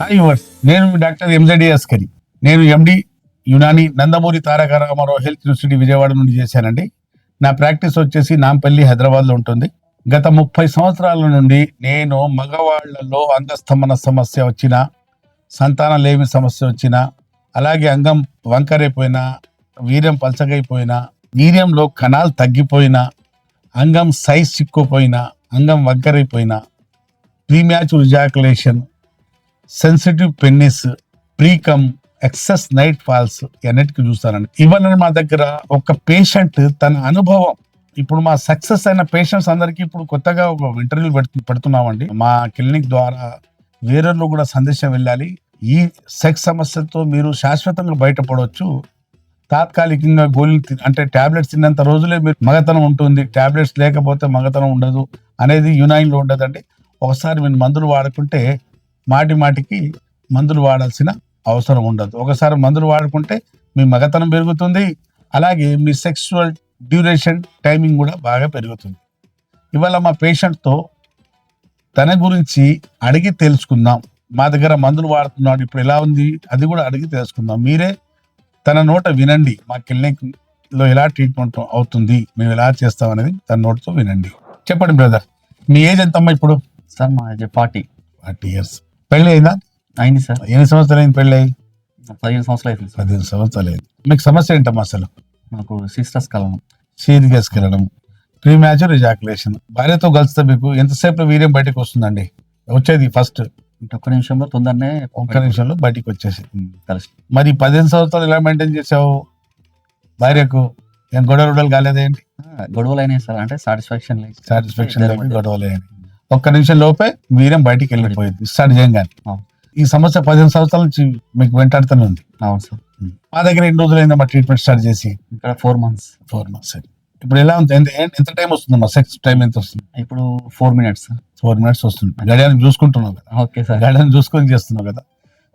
Hi యువర్స్ నేను doctor ఎంజడి Askari నేను MD Unani Nandamuri Taraka Rama Rao health university Vijayawada చేశానండి. నా ప్రాక్టీస్ వచ్చేసి నాంపల్లి హైదరాబాద్లో ఉంటుంది. గత ముప్పై సంవత్సరాల నుండి నేను మగవాళ్ళలో అంగస్తంభన సమస్య వచ్చిన సంతానం లేమి సమస్య వచ్చిన అలాగే అంగం వంకరైపోయినా వీర్యం పలచగైపోయినా వీర్యంలో కణాలు తగ్గిపోయినా అంగం సైజ్ చిక్కుపోయినా అంగం వంకరైపోయినా premature ejaculation sensitive penis precum excess night falls అన్నిటికీ చూస్తానండి. ఇవన్నీ మా దగ్గర ఒక పేషెంట్ తన అనుభవం. ఇప్పుడు మా సక్సెస్ అయిన పేషెంట్స్ అందరికీ ఇప్పుడు కొత్తగా ఒక ఇంటర్వ్యూ పెడుతు పెడుతున్నామండి. మా క్లినిక్ ద్వారా వేరేలో కూడా సందేశం వెళ్ళాలి. ఈ సెక్స్ సమస్యతో మీరు శాశ్వతంగా బయటపడవచ్చు తాత్కాలికంగా గోళీలు తి- అంటే ట్యాబ్లెట్స్ తిన్నంత రోజులే మీరు మగతనం ఉంటుంది. ట్యాబ్లెట్స్ లేకపోతే మగతనం ఉండదు. అనేది యునాయిన్లో ఉండదండి. ఒకసారి మీరు మందులు వాడుకుంటే మాటి మాటికి మందులు వాడాల్సిన అవసరం ఉండదు. ఒకసారి మందులు వాడుకుంటే మీ మగతనం పెరుగుతుంది. అలాగే మీ సెక్సువల్ డ్యూరేషన్ టైమింగ్ కూడా బాగా పెరుగుతుంది. ఇవాళ మా పేషెంట్తో తన గురించి అడిగి తెలుసుకుందాం. మా దగ్గర మందులు వాడుతున్నాడు ఇప్పుడు ఎలా ఉంది? అది కూడా అడిగి తెలుసుకుందాం. మీరే తన నోట వినండి. మా క్లినిక్లో ఎలా ట్రీట్మెంట్ అవుతుంది? మేము ఎలా చేస్తాం అనేది తన నోటితో వినండి. చెప్పండి బ్రదర్ మీ ఏజ్ ఎంతమ్మా ఇప్పుడు? సార్ మా ఏజ్ ఫార్టీ. Forty years. పెళ్ళి అయిందా అయింది సార్. ఎన్ని సంవత్సరాలు అయింది పెళ్ళి అయ్యి పదిహేను సంవత్సరాలు సార్. పదిహేను సంవత్సరాలు అయింది మీకు సమస్య ఏంటమ్మా అసలు? నాకు సిస్టర్స్ కలను సీరియస్కి వెళ్ళడం ప్రీ మ్యాచ్ రిజాకులేషన్ భార్యతో కలిస్తే మీకు ఎంతసేపు వీర్యం బయటకు వస్తుందండి? వచ్చేది ఫస్ట్ ఒక్క నిమిషంలో తొందరనే ఒక్క నిమిషంలో బయటికి వచ్చేసి కలిసి. మరి పదిహేను సంవత్సరాలు ఎలా మెయింటైన్ చేసావు? భార్యకు ఏం గొడవ గొడవలు కాలేదేంటి గొడవలు అయినాయి సార్. అంటే సాటిస్ఫాక్షన్ లేదు సాటిస్ఫాక్షన్ గొడవలు అయ్యాయి. ఒక్క నిమిషం లోపే వీర్యం బయటికి వెళ్ళిపోయింది. స్టార్ట్ చేయగానే. ఈ సమస్య పదిహేను సంవత్సరాల నుంచి మీకు వెంటాడుతూనే ఉంది. అవును సార్. మా దగ్గర ఎన్ని రోజులు అయిందమ్మా ట్రీట్మెంట్ స్టార్ట్ చేసి? ఇక్కడ ఫోర్ మంత్స్ ఫోర్ మంత్స్ ఇప్పుడు ఎలా ఉంది? ఎంత ఎంత టైం వస్తుందమ్మా? సెక్స్ టైం ఎంత వస్తుంది? ఇప్పుడు ఫోర్ మినిట్స్ ఫోర్ మినిట్స్ వస్తుంది. గడియాన్ని చూసుకుంటున్నావు కదా. ఓకే సార్ గడియాన్ని చూసుకొని చేస్తున్నావు కదా.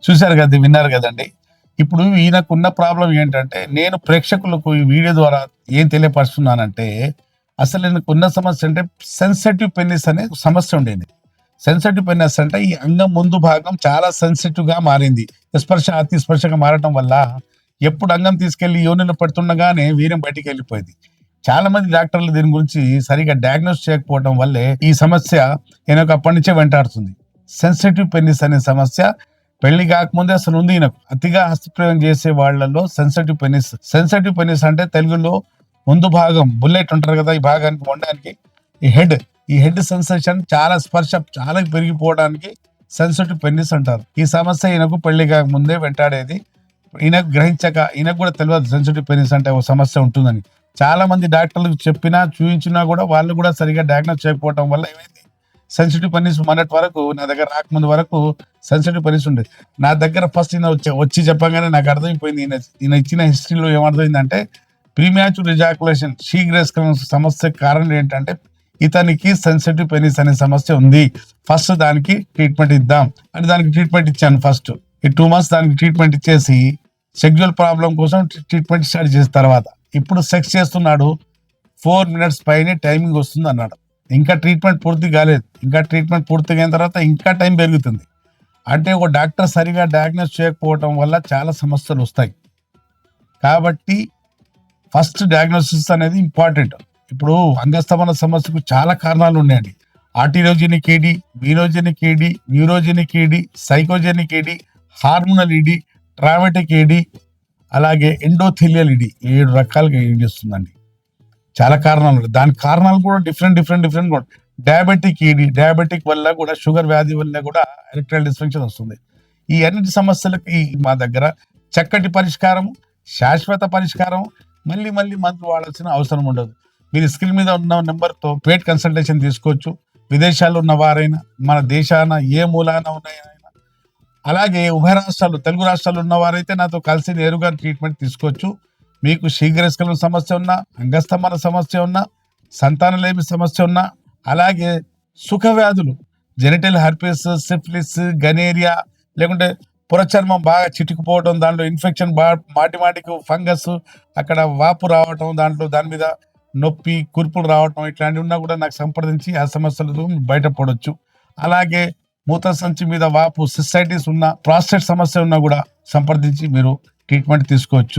చూశారు కదా విన్నారు కదండి. ఇప్పుడు ఈయనకున్న ప్రాబ్లం ఏంటంటే నేను ప్రేక్షకులకు ఈ వీడియో ద్వారా ఏం తెలియపరుస్తున్నానంటే అసలు ఈయనకు ఉన్న సమస్య అంటే సెన్సిటివ్ పెన్నిస్ అనే సమస్య ఉండేది. సెన్సిటివ్ పెన్నిస్ అంటే ఈ అంగం ముందు భాగం చాలా సెన్సిటివ్గా మారింది. స్పర్శ అతి స్పర్శగా మారటం వల్ల ఎప్పుడు అంగం తీసుకెళ్ళి యోనిలో పెడుతుండగానే వీర్యం బయటికి వెళ్ళిపోయింది. చాలా మంది డాక్టర్లు దీని గురించి సరిగా డయాగ్నోస్ చేయకపోవడం వల్లే ఈ సమస్య ఈయనకు అప్పటి నుంచే వెంటాడుతుంది. సెన్సిటివ్ పెన్నిస్ అనే సమస్య పెళ్ళి కాకముందే అసలు ఉంది ఈయనకు. అతిగా హస్తప్రయోగం చేసే వాళ్ళలో సెన్సిటివ్ పెన్నిస్ సెన్సిటివ్ పెన్నిస్ అంటే తెలుగులో ముందు భాగం బుల్లెట్ ఉంటారు కదా ఈ భాగానికి వండడానికి ఈ హెడ్ ఈ హెడ్ సెన్సేషన్ చాలా స్పర్శ చాలా పెరిగిపోవడానికి సెన్సిటివ్ పెన్నిస్ అంటారు. ఈ సమస్య ఈయనకు పెళ్ళి కాకముందే వెంటాడేది. ఈయనకు గ్రహించక ఈయనకు కూడా తెలియదు సెన్సిటివ్ పెన్నిస్ అంటే ఒక సమస్య ఉంటుందని. చాలా మంది డాక్టర్లకు చెప్పినా చూపించినా కూడా వాళ్ళు కూడా సరిగా డయాగ్నోస్ చేయకపోవడం వల్ల ఏమైంది? సెన్సిటివ్ పనీస్ మొన్నటి వరకు నా దగ్గర రాకముందు వరకు సెన్సిటివ్ పనీస్ ఉండేది నా దగ్గర ఫస్ట్ ఈయన వచ్చి వచ్చి చెప్పగానే నాకు అర్థమైపోయింది. ఈయన ఈయన ఇచ్చిన హిస్టరీలో ఏమర్థమైందంటే ప్రీమ్యాచుర్ రిజాకులేషన్ శీఘ్రస్కరణ సమస్య కారణం ఏంటంటే ఇతనికి సెన్సిటివ్ పెనిస్ అనే సమస్య ఉంది. ఫస్ట్ దానికి ట్రీట్మెంట్ ఇద్దాం. అని దానికి ట్రీట్మెంట్ ఇచ్చాను ఫస్ట్. ఈ టూ మంత్స్ దానికి ట్రీట్మెంట్ ఇచ్చేసి సెక్జువల్ ప్రాబ్లం కోసం ట్రీట్మెంట్ స్టార్ట్ చేసిన తర్వాత ఇప్పుడు సెక్స్ చేస్తున్నాడు ఫోర్ మినిట్స్ పైనే టైమింగ్ వస్తుంది అన్నాడు. ఇంకా ట్రీట్మెంట్ పూర్తి కాలేదు. ఇంకా ట్రీట్మెంట్ పూర్తి అయిన తర్వాత ఇంకా టైం పెరుగుతుంది. అంటే ఒక డాక్టర్ సరిగా డయాగ్నోస్ చేయకపోవటం వల్ల చాలా సమస్యలు వస్తాయి. కాబట్టి ఫస్ట్ డయాగ్నోసిస్ అనేది ఇంపార్టెంట్ ఇప్పుడు అంగస్తమన సమస్యకు చాలా కారణాలు ఉన్నాయండి. Arteriogenic ED venogenic ED neurogenic ED psychogenic ED hormonal ED traumatic ED అలాగే ఎండోథెలియల్ ఇడి ఏడు రకాలుగా ఏం చేస్తుందండి. చాలా కారణాలు ఉన్నాయి. దాని కారణాలు కూడా డిఫరెంట్ డిఫరెంట్ డిఫరెంట్ కూడా డయాబెటిక్ ఈడి డయాబెటిక్ వల్ల కూడా షుగర్ వ్యాధి వల్ల కూడా ఎలక్ట్రల్ డిస్ఫంక్షన్ వస్తుంది. ఈ అన్నిటి సమస్యలకి మా దగ్గర చక్కటి పరిష్కారం శాశ్వత పరిష్కారం మళ్ళీ మళ్ళీ మందులు వాడాల్సిన అవసరం ఉండదు. మీరు స్క్రీన్ మీద ఉన్న నెంబర్తో పేట్ కన్సల్టేషన్ తీసుకోవచ్చు. విదేశాల్లో ఉన్న వారైనా మన దేశాన ఏ మూలాన ఉన్నాయైనా అలాగే ఉభయ రాష్ట్రాలు తెలుగు రాష్ట్రాలు ఉన్న వారైతే నాతో కలిసి నేరుగా ట్రీట్మెంట్ తీసుకోవచ్చు. మీకు శీఘ్రస్కలం సమస్య ఉన్నా అంగస్తంభన సమస్య ఉన్నా సంతానలేమి సమస్య ఉన్నా అలాగే సుఖ వ్యాధులు జెనిటల్ హర్పిస్ సిఫ్లిస్ గనేరియా లేకుంటే పురచర్మం బాగా చిటుకుపోవడం దాంట్లో ఇన్ఫెక్షన్ బా మాటి మాటికి ఫంగస్ అక్కడ వాపు రావటం దాంట్లో దాని మీద నొప్పి కుర్పులు రావటం ఇట్లాంటివి ఉన్నా కూడా నాకు సంప్రదించి ఆ సమస్యలతో బయటపడవచ్చు అలాగే మూత సంచి మీద వాపు సిస్సైటిస్ ఉన్న ప్రాస్టేట్ సమస్య ఉన్నా కూడా సంప్రదించి మీరు ట్రీట్మెంట్ తీసుకోవచ్చు.